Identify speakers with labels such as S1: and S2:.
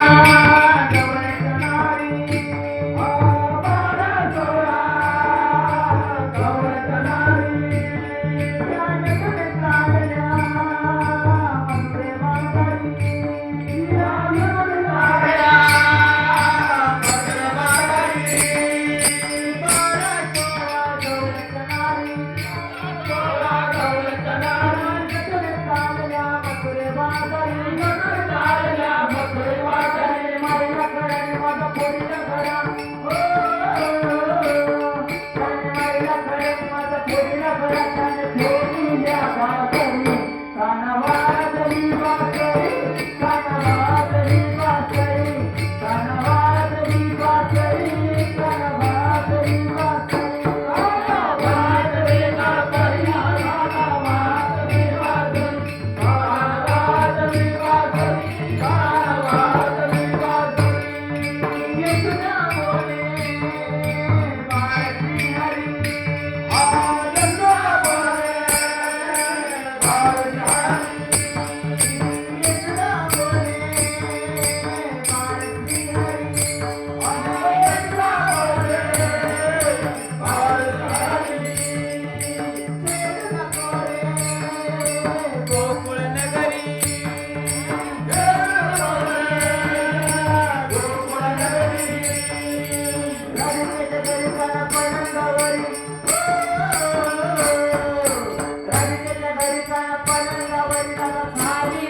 S1: Thank you. पणंगावरी